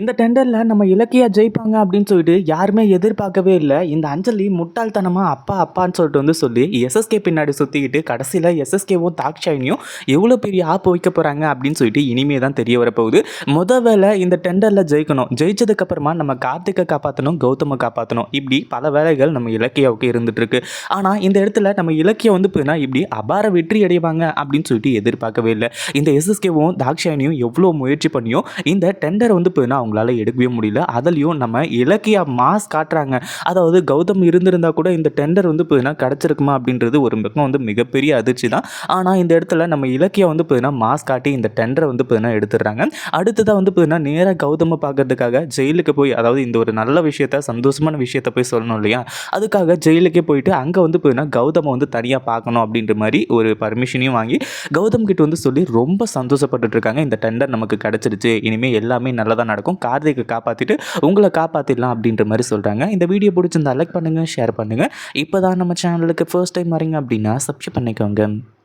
இந்த டெண்டரில் நம்ம இலக்கியா ஜெயிப்பாங்க அப்படின்னு சொல்லிட்டு யாருமே எதிர்பார்க்கவே இல்லை. இந்த அஞ்சலி முட்டாள்தனமாக அப்பா அப்பான்னு சொல்லிட்டு வந்து சொல்லி எஸ்எஸ்கே பின்னாடி சுற்றிக்கிட்டு கடைசியில் எஸ்எஸ்கேவும் தாக்ஷாயினியும் எவ்வளோ பெரிய ஆப் வைக்க போகிறாங்க அப்படின்னு சொல்லிட்டு இனிமே தான் தெரிய வரப்போகுது. முத வேலை இந்த டெண்டரில் ஜெயிக்கணும். ஜெயிச்சதுக்கப்புறமா நம்ம கார்த்திகை காப்பாற்றணும் கௌதமை காப்பாற்றணும் இப்படி பல வேலைகள் நம்ம இலக்கியாவுக்கு இருந்துகிட்ருக்கு ஆனால் இந்த இடத்துல நம்ம இலக்கியம் வந்து போனால் இப்படி அபார வெற்றி அடைவாங்க அப்படின்னு சொல்லிட்டு எதிர்பார்க்கவே இல்லை. இந்த எஸ்எஸ்கேவும் தாக்ஷாயினியும் எவ்வளோ முயற்சி பண்ணியும் இந்த டெண்டரை வந்து போனால் அவங்களால எடுக்கவே முடியல. அதுலேயும் நம்ம இலக்கியா மாஸ் காட்டுறாங்க. அதாவது கௌதம் இருந்திருந்தா கூட இந்த டெண்டர் வந்து பார்த்தீங்கன்னா கிடச்சிருக்குமா அப்படின்றது ஒரு பக்கம் வந்து மிகப்பெரிய அதிர்ச்சி தான். ஆனால் இந்த இடத்துல நம்ம இலக்கியம் வந்து பார்த்தீங்கன்னா மாஸ் காட்டி இந்த டெண்டரை வந்து பார்த்தீங்கன்னா எடுத்துடுறாங்க. அடுத்ததாக வந்து பார்த்தீங்கன்னா நேராக கௌதமை பார்க்கறதுக்காக ஜெயிலுக்கு போய் அதாவது இந்த ஒரு நல்ல விஷயத்த சந்தோஷமான விஷயத்த போய் சொல்லணும் இல்லையா? அதுக்காக ஜெயிலுக்கே போயிட்டு அங்கே வந்து போயினா கௌதமை வந்து தனியாக பார்க்கணும் அப்படின்ற மாதிரி ஒரு பர்மிஷனையும் வாங்கி கௌதம் கிட்ட வந்து சொல்லி ரொம்ப சந்தோஷப்பட்டுட்டு இருக்காங்க. இந்த டெண்டர் நமக்கு கிடச்சிருச்சு இனிமேல் எல்லாமே நல்லதாக நடக்கும். கார்த்திகை காப்பாற்றிட்டு உங்களை காப்பாற்றிடலாம் அப்படின்ற மாதிரி சொல்கிறாங்க இந்த வீடியோ பிடிச்சிருந்தா லைக் பண்ணுங்கள் ஷேர் பண்ணுங்கள் இப்போ தான் நம்ம சேனலுக்கு ஃபர்ஸ்ட் டைம் வரீங்க அப்படின்னா சப்ஸ்கிரைப் பண்ணிக்கோங்க.